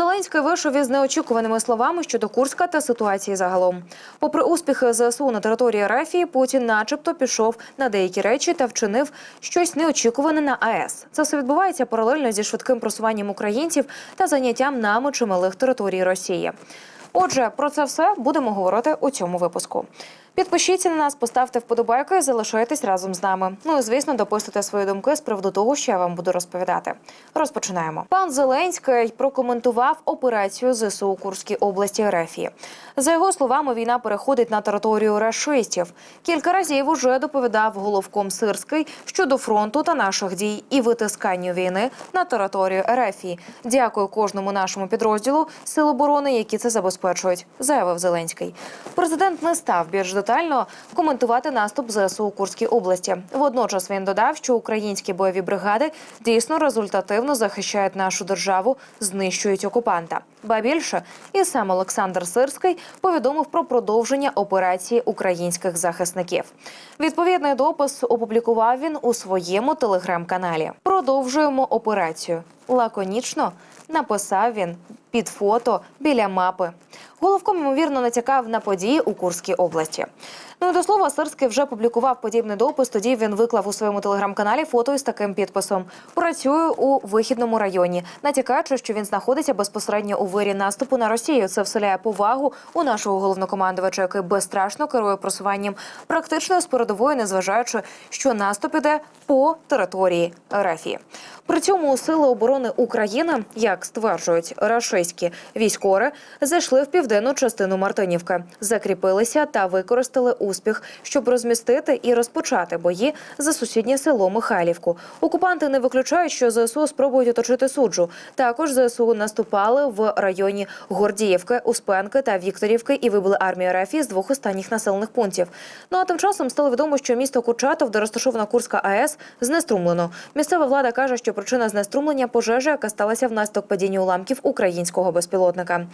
Зеленський вийшов із неочікуваними словами щодо Курська та ситуації загалом. Попри успіхи ЗСУ на території Рефії, Путін, начебто, пішов на деякі речі та вчинив щось неочікуване на АЕС. Це все відбувається паралельно зі швидким просуванням українців та заняттям нами чималих територій Росії. Отже, про це все будемо говорити у цьому випуску. Підпишіться на нас, поставте вподобайку і залишайтесь разом з нами. Ну і звісно, дописуйте свої думки з приводу того, що я вам буду розповідати. Розпочинаємо. Пан Зеленський прокоментував операцію ЗСУ Курській області Рефії. За його словами, війна переходить на територію рашистів. Кілька разів уже доповідав головком Сирський щодо фронту та наших дій і витисканню війни на територію Рефії. Дякую кожному нашому підрозділу Сил оборони, які це забезпечують, заявив Зеленський. Президент не став більш детально коментувати наступ ЗСУ у Курській області. Водночас він додав, що українські бойові бригади дійсно результативно захищають нашу державу, знищують окупанта. Ба більше, і сам Олександр Сирський повідомив про продовження операції українських захисників. Відповідний допис опублікував він у своєму телеграм-каналі. Продовжуємо операцію. Лаконічно написав він під фото біля мапи. Головком ймовірно натякав на події у Курській області. Ну до слова, Сирський вже публікував подібний допис. Тоді він виклав у своєму телеграм-каналі фото із таким підписом: Працюю у вихідному районі, натякаючи, що він знаходиться безпосередньо у вирі наступу на Росію. Це вселяє повагу у нашого головнокомандувача, який безстрашно керує просуванням практично з передової, незважаючи, що наступ іде по території Рефії. При цьому сили оборони України, як стверджують рашистські військові, зайшли в південну частину Мартинівки, закріпилися та використали успіх, щоб розмістити і розпочати бої за сусіднє село Михайлівку. Окупанти не виключають, що ЗСУ спробують оточити суджу. Також ЗСУ наступали в районі Гордіївки, Успенки та Вікторівки і вибили армію РФ з двох останніх населених пунктів. Ну а тим часом стало відомо, що місто Курчатов, де розташована Курська АЕС, знеструмлено. Місцева влада каже, що причина знеструмлення пожежа, яка сталася внаслідок падіння уламків українського безпілотника.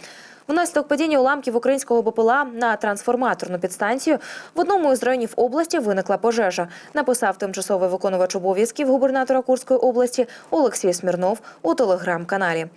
Внаслідок падіння уламків українського БПЛА на трансформаторну підстанцію в одному із районів області виникла пожежа. Написав тимчасовий виконувач обов'язків губернатора Курської області Олексій Смірнов у телеграм-каналі.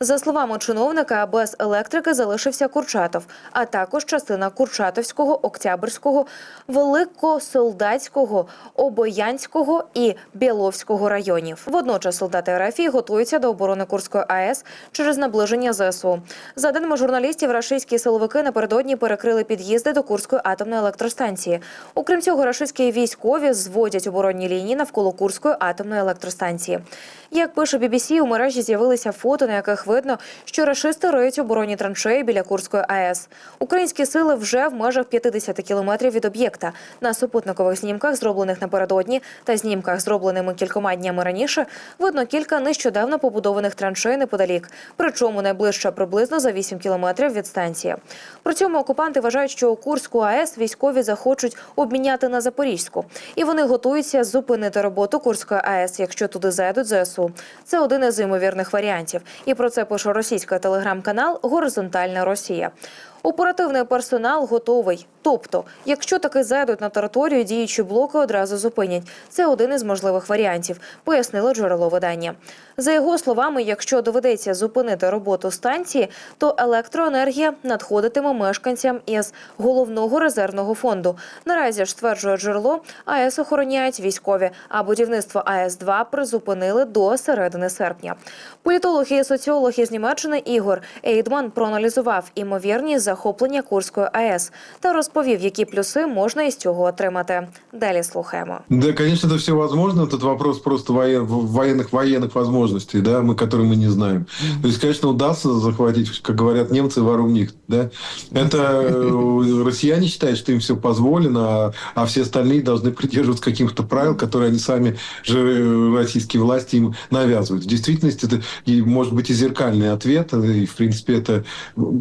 За словами чиновника, без електрики залишився Курчатов, а також частина Курчатовського, Октябрьського, Великосолдатського, Обоянського і Біловського районів. Водночас солдати РФ готуються до оборони Курської АЕС через наближення ЗСУ. За даними журналістів, рашистські силовики напередодні перекрили під'їзди до Курської атомної електростанції. Окрім цього, рашистські військові зводять оборонні лінії навколо Курської атомної електростанції. Як пише BBC, у мережі з'явилися фото, на яких видно, що рашисти риють оборонні траншеї біля Курської АЕС. Українські сили вже в межах 50 кілометрів від об'єкта. На супутникових знімках, зроблених напередодні, та знімках, зробленими кількома днями раніше, видно кілька нещодавно побудованих траншей неподалік. Причому найближча приблизно за 8 кілометрів від станції. При цьому окупанти вважають, що Курську АЕС військові захочуть обміняти на Запорізьку, і вони готуються зупинити роботу Курської АЕС, якщо туди зайдуть ЗСУ. Це один із ймовірних варіантів. І про це пише російський телеграм-канал Горизонтальна Росія. Оперативний персонал готовий. Тобто, якщо таки зайдуть на територію, діючі блоки одразу зупинять. Це один із можливих варіантів, пояснило джерело видання. За його словами, якщо доведеться зупинити роботу станції, то електроенергія надходитиме мешканцям із головного резервного фонду. Наразі ж стверджує джерело, АЕС охороняють військові, а будівництво АЕС 2 призупинили до середини серпня. Політолог і соціолог із Німеччини Ігор Ейдман проаналізував імовірність захоплення Курської АЕС та розповів, які плюси можна із цього отримати. Далі слухаємо. Да, конечно, это все возможно. Тут вопрос просто воен- военных военных возможностей, да, мы, которые мы не знаем. То есть, конечно, удастся захватить, как говорят немцы, вору в них, да. Это э, россияне считают, что им все позволено, а, а все остальные должны придерживаться каких-то правил, которые они сами же э, российские власти им навязывают. В действительности это и, может быть и зеркальный ответ, и в принципе это,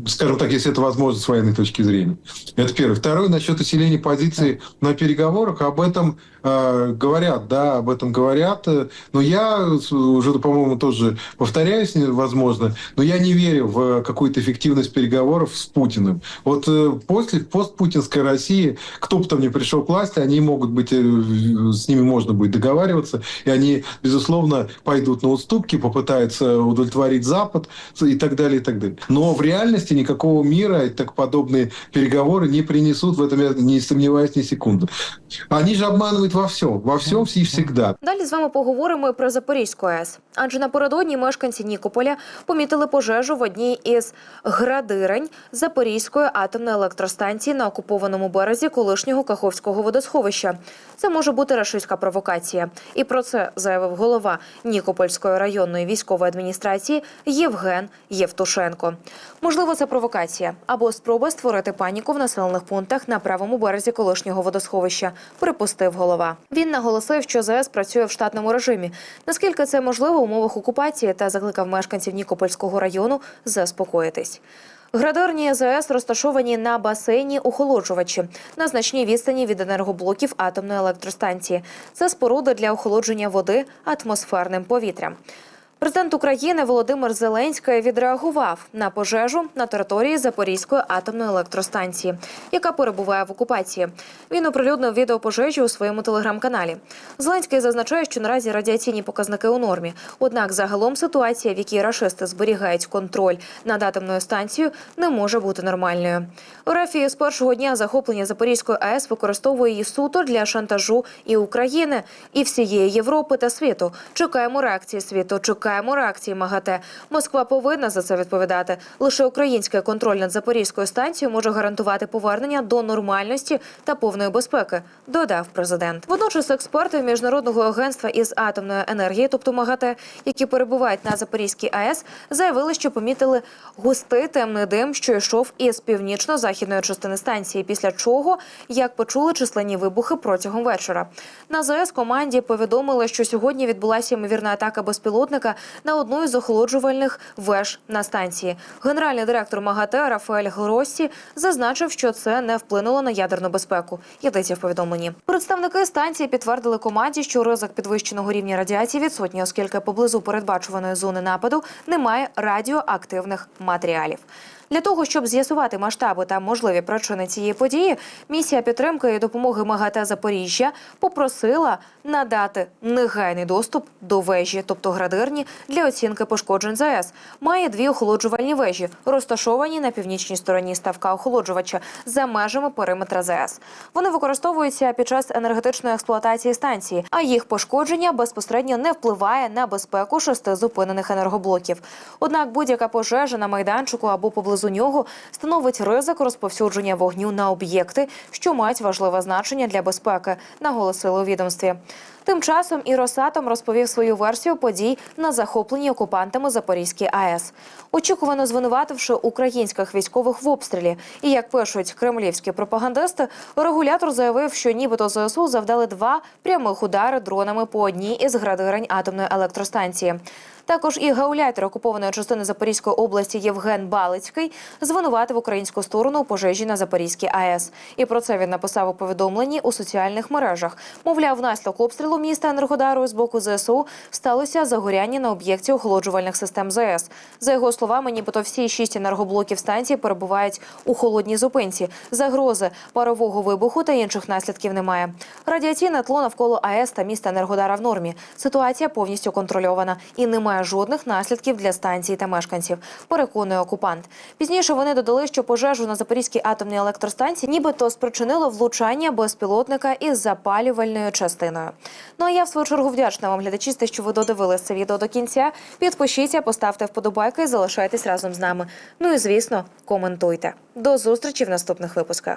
скажем так, если это возможно невозможно с военной точки зрения. Это первое. Второе, насчет усиления позиции на переговорах. Об этом э, говорят, да, об этом говорят. Но я уже, по-моему, тоже повторяюсь, возможно, но я не верю в какую-то эффективность переговоров с Путиным. Вот э, после постпутинской России, кто бы там ни пришел к власти, они могут быть, э, с ними можно будет договариваться, и они, безусловно, пойдут на уступки, попытаются удовлетворить Запад и так далее, и так далее. Но в реальности никакого мира и так подобные переговоры не принесут, в этом я не сомневаюсь ни секунды. Они же обманывают во всем, во всем и всегда. Далі з вами поговоримо і про Запорізьку АЕС. Адже напередодні мешканці Нікополя помітили пожежу в одній із градирень Запорізької атомної електростанції на окупованому березі колишнього Каховського водосховища. Це може бути рашистська провокація. І про це заявив голова Нікопольської районної військової адміністрації Євген Євтушенко. Можливо, це провокація або спроба створити паніку в населених пунктах на правому березі колишнього водосховища, припустив голова. Він наголосив, що ЗС працює в штатному режимі. Наскільки це можливо в умовах окупації, та закликав мешканців Нікопольського району заспокоїтись. Градерні ЗАЕС розташовані на басейні охолоджувачі на значній відстані від енергоблоків атомної електростанції. Це споруда для охолодження води атмосферним повітрям. Президент України Володимир Зеленський відреагував на пожежу на території Запорізької атомної електростанції, яка перебуває в окупації. Він оприлюднив відео пожежі у своєму телеграм-каналі. Зеленський зазначає, що наразі радіаційні показники у нормі. Однак загалом ситуація, в якій рашисти зберігають контроль над атомною станцією, не може бути нормальною. РФ з першого дня захоплення Запорізької АЕС використовує її суто для шантажу і України, і всієї Європи та світу. Чекаємо реакції світу. Чекаємо реакції МАГАТЕ. Москва повинна за це відповідати. Лише український контроль над Запорізькою станцією може гарантувати повернення до нормальності та повної безпеки. Додав президент. Водночас експерти міжнародного агентства із атомної енергії, тобто МАГАТЕ, які перебувають на Запорізькій АЕС, заявили, що помітили густий темний дим, що йшов із північно-західної частини станції. Після чого, як почули численні вибухи протягом вечора. На ЗС команді повідомили, що сьогодні відбулася ймовірна атака безпілотника на одну із охолоджувальних веж на станції. Генеральний директор МАГАТЕ Рафаель Гросі зазначив, що це не вплинуло на ядерну безпеку. Йдеться в повідомленні. Представники станції підтвердили команді, що ризик підвищеного рівня радіації відсутній, оскільки поблизу передбачуваної зони нападу немає радіоактивних матеріалів. Для того щоб з'ясувати масштаби та можливі причини цієї події, місія підтримки і допомоги МАГАТЕ Запоріжжя попросила надати негайний доступ до вежі, тобто градирні, для оцінки пошкоджень ЗАЕС. Має дві охолоджувальні вежі, розташовані на північній стороні ставка охолоджувача за межами периметра ЗАЕС. Вони використовуються під час енергетичної експлуатації станції, а їх пошкодження безпосередньо не впливає на безпеку шести зупинених енергоблоків. Однак будь-яка пожежа на майданчику або поблизу нього становить ризик розповсюдження вогню на об'єкти, що мають важливе значення для безпеки, наголосили у відомстві. Тим часом і Росатом розповів свою версію подій на захопленні окупантами Запорізькій АЕС, очікувано звинувативши українських військових в обстрілі. І як пишуть кремлівські пропагандисти, регулятор заявив, що нібито ЗСУ завдали два прямих удари дронами по одній із градирень атомної електростанції. Також і гауляйтер окупованої частини Запорізької області Євген Балицький звинуватив українську сторону у пожежі на Запорізькій АЕС. І про це він написав у повідомленні у соціальних мережах. Мовляв, внаслідок обстрілу міста Енергодару з боку ЗСУ сталося загоряння на об'єкті охолоджувальних систем ЗС. За його словами, нібито всі шість енергоблоків станції перебувають у холодній зупинці. Загрози парового вибуху та інших наслідків немає. Радіаційне тло навколо АЕС та міста Енергодара в нормі. Ситуація повністю контрольована і немає жодних наслідків для станції та мешканців. Переконує окупант. Пізніше вони додали, що пожежу на Запорізькій атомній електростанції нібито спричинило влучання безпілотника із запалювальною частиною. Ну а я в свою чергу вдячна вам, глядачі, те, що ви додивилися це відео до кінця. Підпишіться, поставте вподобайки і залишайтесь разом з нами. Ну і звісно, коментуйте. До зустрічі в наступних випусках.